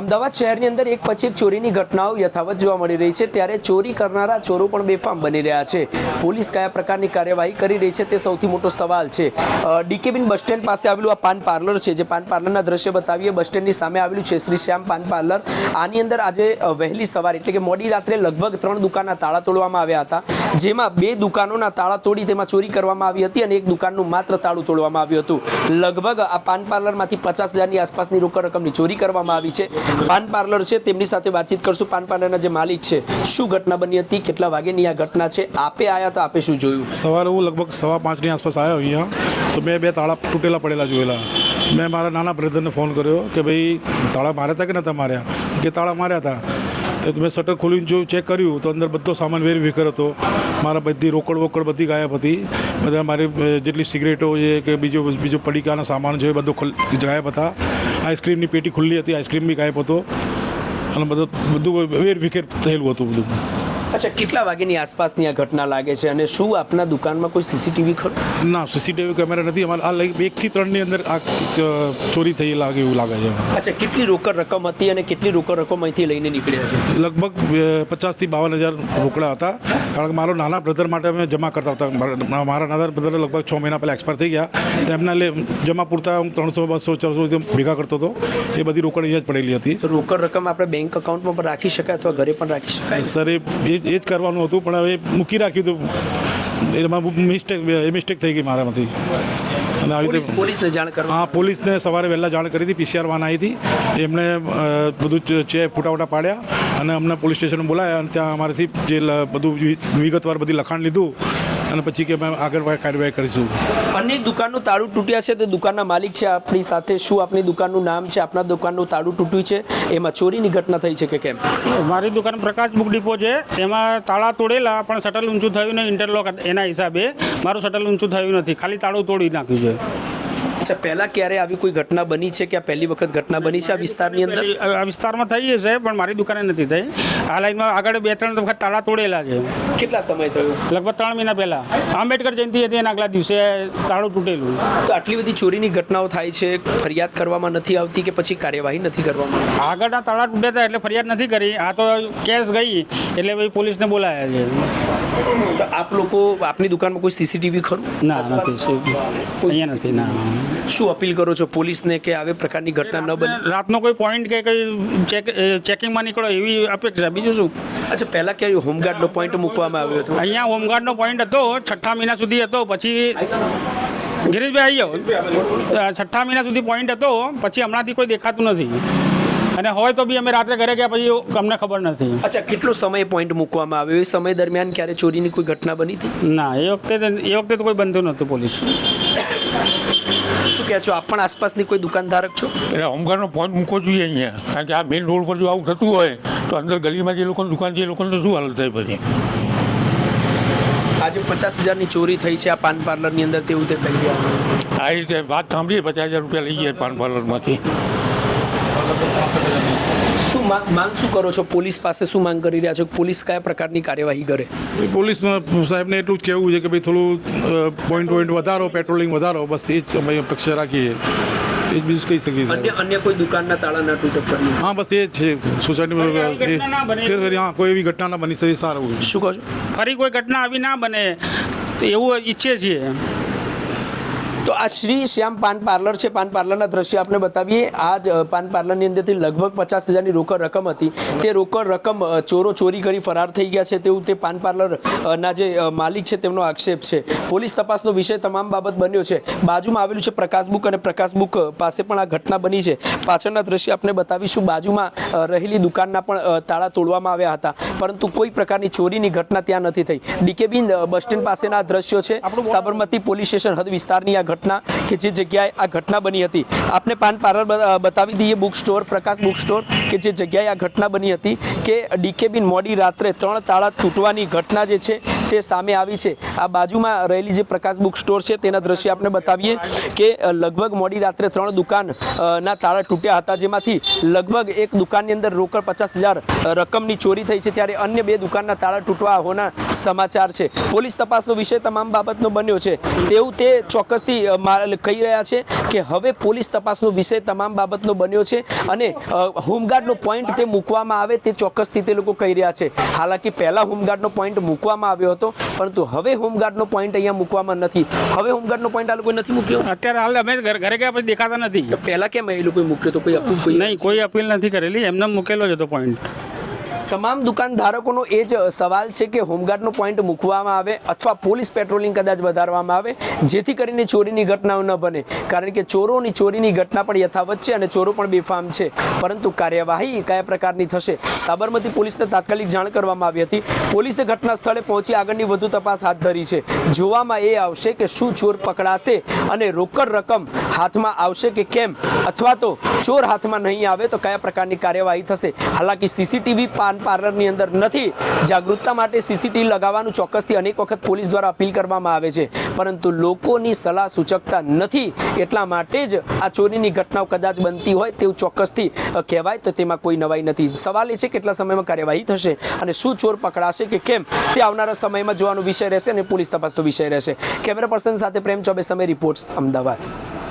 અમદાવાદ શહેરની અંદર એક પછી એક ચોરીની ઘટનાઓ યથાવત જોવા મળી રહી છે. ત્યારે ચોરી કરનારા ચોરો પણ બેફામ બની રહ્યા છે. પોલીસ કયા પ્રકારની કાર્યવાહી કરી રહી છે તે સૌથી મોટો સવાલ છે. ડીકેબીન બસ સ્ટેન્ડ પાસે આવેલું આ પાન પાર્લર છે. જે પાન પાર્લરના દ્રશ્ય બતાવીએ, બસ સ્ટેન્ડની સામે આવેલું છે શ્રી શ્યામ પાન પાર્લર. આની અંદર આજે વહેલી સવારે એટલે કે મોડી રાત્રે લગભગ ત્રણ દુકાનના તાળા તોડવામાં આવ્યા હતા. જેમાં બે દુકાનોના તાળા તોડી તેમાં ચોરી કરવામાં આવી હતી અને એક દુકાનનું માત્ર તાળું તોડવામાં આવ્યું હતું. લગભગ આ પાન પાર્લરમાંથી પચાસ હજારની આસપાસની રોકડ રકમની ચોરી કરવામાં આવી છે. પાન પાર્લર છે, તેમની સાથે વાતચીત કરશું. પાન પાર્લરના જે માલિક છે, શું ઘટના બની હતી, કેટલા વાગેની આ ઘટના છે, આપે આયા તો આપે શું જોયું? સવારે હું લગભગ સવા પાંચની આસપાસ આવ્યો અહીંયા, તો મેં બે તાળા તૂટેલા પડેલા જોયેલા. મેં મારા નાના બ્રધરને ફોન કર્યો કે ભાઈ તાળા માર્યા હતા કે નહોતા માર્યા? કે તાળા માર્યા હતા તો મેં શટર ખોલીને જોયું ચેક કર્યું, તો અંદર બધો સામાન વેર વિખર હતો. મારા બધી રોકડ વોકડ બધી ગાયબ હતી. બધા મારી જેટલી સિગરેટો છે કે બીજો બીજો પડીકાનો સામાન છે એ બધો ગાયબ હતા. આઈસ્ક્રીમની પેટી ખુલ્લી હતી, આઈસ્ક્રીમ બી ગાયબ હતો. અને બધું બધું વેર વિખેર થયેલું હતું બધું. અચ્છા કેટલા વાગ્યાની આસપાસની આ ઘટના લાગે છે અને શું આપના દુકાનમાં કોઈ સીસીટીવી ખરું? ના સીસીટીવી કેમેરા નથી. અમારે આ એકથી ત્રણની અંદર આ ચોરી થઈ લાગે એવું લાગે છે અચ્છા કેટલી રોકડ રકમ હતી અને કેટલી રોકડ રકમ અહીંથી લઈને નીકળ્યા છે? લગભગ પચાસથી બાવન હજાર રોકડા હતા. કારણ કે મારો નાના બ્રધર માટે અમે જમા કરતા હતા. મારા નાના બ્રધર લગભગ છ મહિના પહેલાં એક્સપાયર થઈ ગયા. તો એમના લે જમા પૂરતા હું ત્રણસો બસો ચારસો ભેગા કરતો હતો. એ બધી રોકડ અહીંયા જ પડેલી હતી. રોકડ રકમ આપણે બેંક અકાઉન્ટમાં પણ રાખી શકાય અથવા ઘરે પણ રાખી શકાય? સર એ એ જ કરવાનું હતું પણ હવે મૂકી રાખ્યું હતું. એમાં મિસ્ટેક એ મિસ્ટેક થઈ ગઈ મારામાંથી. અને આવી રીતે પોલીસને જાણ કરવા હા પોલીસને સવારે વહેલા જાણ કરી હતી પીસીઆર વાન આવી હતી. એમણે બધું ચ- ચે ફૂટાવટા પાડ્યા અને અમને પોલીસ સ્ટેશન બોલાયા અને ત્યાં અમારેથી જે બધું વિગતવાર બધી લખાણ લીધું. અને પછી કે અમે આગળ કાર્યવાહી કરીશું. અનેક દુકાનનું તાળું તૂટ્યા છે તે દુકાનના માલિક છે આપણી સાથે. શું આપની દુકાનનું નામ છે? આપના દુકાનનું તાળું તૂટ્યું છે? એમાં ચોરીની ઘટના થઈ છે કે કેમ? મારી દુકાન પ્રકાશ બુક ડિપો છે. એમાં તાળા તોડેલા પણ શટલ ઊંચું થયું નહીં ઇન્ટરલોક એના હિસાબે. મારું શટલ ઊંચું થયું નથી. ખાલી તાળું તોડી નાખ્યું છે. અચ્છા પહેલા ક્યારે આવી કોઈ ઘટના બની છે કે આ પહેલી વખત ઘટના બની છે આ વિસ્તારની અંદર? આ વિસ્તારમાં થઈ છે પણ મારી દુકાને નથી થઈ. આ લાઈનમાં આગળ બે ત્રણ વખત તાળા તોડેલા છે. કેટલા સમય થયો? લગભગ ત્રણ મહિના પહેલા. આંબેડકર જયંતિ હતી એના આગલા દિવસે તાળું તૂટેલું. તો આટલી બધી ચોરીની ઘટનાઓ થાય છે ફરિયાદ કરવામાં નથી આવતી કે પછી કાર્યવાહી નથી કરવામાં આગળ આગળના તાળા તૂટ્યા હતા એટલે ફરિયાદ નથી કરી. આ તો કેસ ગઈ એટલે ભાઈ પોલીસને બોલાયા છે. તો આપ લોકો આપની દુકાનમાં કોઈ સીસીટીવી ખરું? ના નથી અહીંયા નથી ના. શું અપીલ કરો છો પોલીસને કે આવી પ્રકારની ઘટના ન બને? રાતનો કોઈ પોઈન્ટ કે કઈ ચેક ચેકિંગમાં નીકળો એવી અપેક્ષા. બીજું શું? અચ્છા પહેલા ક્યારે હોમગાર્ડનો પોઈન્ટ મૂકવામાં આવ્યો હતો? અહીંયા હોમગાર્ડનો પોઈન્ટ હતો છઠ્ઠા મહિના સુધી હતો પછી ગિરીશભાઈ આવી જાઓ. છઠ્ઠા મહિના સુધી પોઈન્ટ હતો પછી હમણાંથી કોઈ દેખાતું નથી. અને હોય તો બી અમે રાત્રે ઘરે ગયા પછી અમને ખબર નથી. અચ્છા કેટલો સમય પોઈન્ટ મૂકવામાં આવ્યો? એ સમય દરમિયાન ક્યારે ચોરીની કોઈ ઘટના બની હતી? ના એ વખતે એ વખતે તો કોઈ બનતું નહોતું પોલીસ શું કહે છો? આપ પણ આસપાસની કોઈ દુકાનધારક છો? એટલે હોમગાર્ડનો પોઈન્ટ મૂકવો જોઈએ અહીંયા. કારણ કે આ મેઇન રોડ પર જો આવું થતું હોય તો અંદર ગલીમાં જે લોકોની દુકાન છે એ લોકોને તો શું હાલત થાય પછી? આજે પચાસ હજારની ચોરી થઈ છે આ પાન પાર્લરની અંદર તેવું તે કહી રહ્યા આ રીતે વાત સાંભળીએ પચાસ હજાર રૂપિયા લઈ જાય પાન પાર્લરમાંથી. શું માંગ શું કરો છો? પોલીસ પાસે શું માંગ કરી રહ્યા છો? પોલીસ કયા પ્રકારની કાર્યવાહી કરે? પોલીસમાં સાહેબને એટલું જ કહેવું છે કે ભાઈ થોડું પોઈન્ટ પોઈન્ટ વધારો પેટ્રોલિંગ વધારો બસ એ જ અમે અપેક્ષા રાખીએ. એ જ બીજું કહી શકીએ અન્ય અન્ય કોઈ દુકાનના તાળા ના તૂટે ફરી હા બસ એ જ છે. સોસાયટીમાં ફરી. ફેર હા કોઈ એવી ઘટના ના બની શકે સારું. શું કહો છો? ફરી કોઈ ઘટના આવી ના બને તો એવું ઈચ્છીએ છીએ. તો આ શ્રી શ્યામ પાન પાર્લર છે. પાન પાર્લરના દ્રશ્ય આપણે બતાવીએ. આ જ પાન પાર્લરની અંદરથી લગભગ પચાસ હજારની રોકડ રકમ હતી. તે રોકડ રકમ ચોરો ચોરી કરી ફરાર થઈ ગયા છે તેવું તે પાન પાર્લરના જે માલિક છે તેમનો આક્ષેપ છે. પોલીસ તપાસનો વિષય તમામ બાબત બન્યો છે. બાજુમાં આવેલું છે પ્રકાશ બુક અને પ્રકાશ બુક પાસે પણ આ ઘટના બની છે. પાછળના દ્રશ્ય આપણે બતાવીશું. બાજુમાં રહેલી દુકાનના પણ તાળા તોડવામાં આવ્યા હતા. પરંતુ કોઈ પ્રકારની ચોરીની ઘટના ત્યાં નથી થઈ. ડીકેબીન બસ સ્ટેન્ડ પાસેના આ દ્રશ્યો છે. સાબરમતી પોલીસ સ્ટેશન હદ વિસ્તારની આ ઘટના કે જે જગ્યાએ આ ઘટના બની હતી. આપને પાન પાર્લર બતાવી દઈએ book store, Prakash book store, કે જે જગ્યાએ આ ઘટના બની હતી, કે ડીકેબીન મોડી રાત્રે ત્રણ તાળા તૂટવાની ઘટના જે છે તે સામે આવી છે. આ બાજુમાં રહેલી જે પ્રકાશ બુક સ્ટોર છે તેના દ્રશ્ય આપણે બતાવીએ કે લગભગ મોડી રાત્રે ત્રણ દુકાન ના તાળા તૂટ્યા હતા, જેમાંથી લગભગ એક દુકાનની અંદર રોકડ પચાસ હજાર રકમની ચોરી થઈ છે, ત્યારે અન્ય બે દુકાનના તાળા તૂટવા હોના સમાચાર છે. પોલીસ તપાસનો વિષય તમામ બાબતનો બન્યો છે. તેવું તે ચોક્કસથી કહી રહ્યા છે કે હવે પોલીસ તપાસનો વિષય તમામ બાબતનો બન્યો છે અને હોમગાર્ડનો પોઈન્ટ તે મૂકવામાં આવે તે ચોક્કસથી તે લોકો કહી રહ્યા છે. હાલાકી પહેલાં હોમગાર્ડનો પોઈન્ટ મૂકવામાં આવ્યો હતો. પરંતુ હવે હોમગાર્ડનો પોઈન્ટ અહીંયા મૂકવામાં નથી. હવે હોમગાર્ડનો પોઈન્ટ આ લોકોએ નથી મૂક્યો? અત્યારે હાલ અમે ઘરે ગયા પછી દેખાતા નથી. પહેલાં કેમ એ લોકોએ મૂક્યો? તો કોઈ અપીલ કોઈ નહીં કોઈ અપીલ નથી કરેલી એમને મૂકેલો જ હતો પોઈન્ટ તમામ દુકાનધારકોનો એ જ સવાલ છે કે હોમગાર્ડનો પોઈન્ટ મૂકવામાં આવે અથવા પોલીસ પેટ્રોલિંગ કદાચ વધારવામાં આવે, જેથી કરીને ચોરીની ઘટનાઓ ન બને. કારણ કે ચોરોની ચોરીની ઘટના પણ યથાવત છે અને ચોરો પણ બેફામ છે. પરંતુ કાર્યવાહી કયા પ્રકારની થશે, સાબરમતી પોલીસને તાત્કાલિક જાણ કરવામાં આવી હતી. પોલીસે ઘટના સ્થળે પહોંચી આગળની વધુ તપાસ હાથ ધરી છે. જોવામાં એ આવશે કે શું ચોર પકડાશે અને રોકડ રકમ હાથમાં આવશે કે કેમ? અથવા તો ચોર હાથમાં નહીં આવે તો કયા પ્રકારની કાર્યવાહી થશે? હાલાકી સીસીટીવી પાન પાર્લરની અંદર નથી. જાગૃતતા માટે સીસીટીવી લગાવવાનું ચોક્કસથી અનેક વખત પોલીસ દ્વારા અપીલ કરવામાં આવે છે. પરંતુ લોકોની સલાહ સૂચકતા નથી. એટલા માટે જ આ ચોરીની ઘટનાઓ કદાચ બનતી હોય તેવું ચોક્કસથી કહેવાય તો તેમાં કોઈ નવાઈ નથી. સવાલ એ છે કેટલા સમયમાં કાર્યવાહી થશે અને શું ચોર પકડાશે કે કેમ તે આવનારા સમયમાં જોવાનો વિષય રહેશે અને પોલીસ તપાસનો વિષય રહેશે. કેમેરા પર્સન સાથે પ્રેમ ચોબે સમય રિપોર્ટ્સ, અમદાવાદ.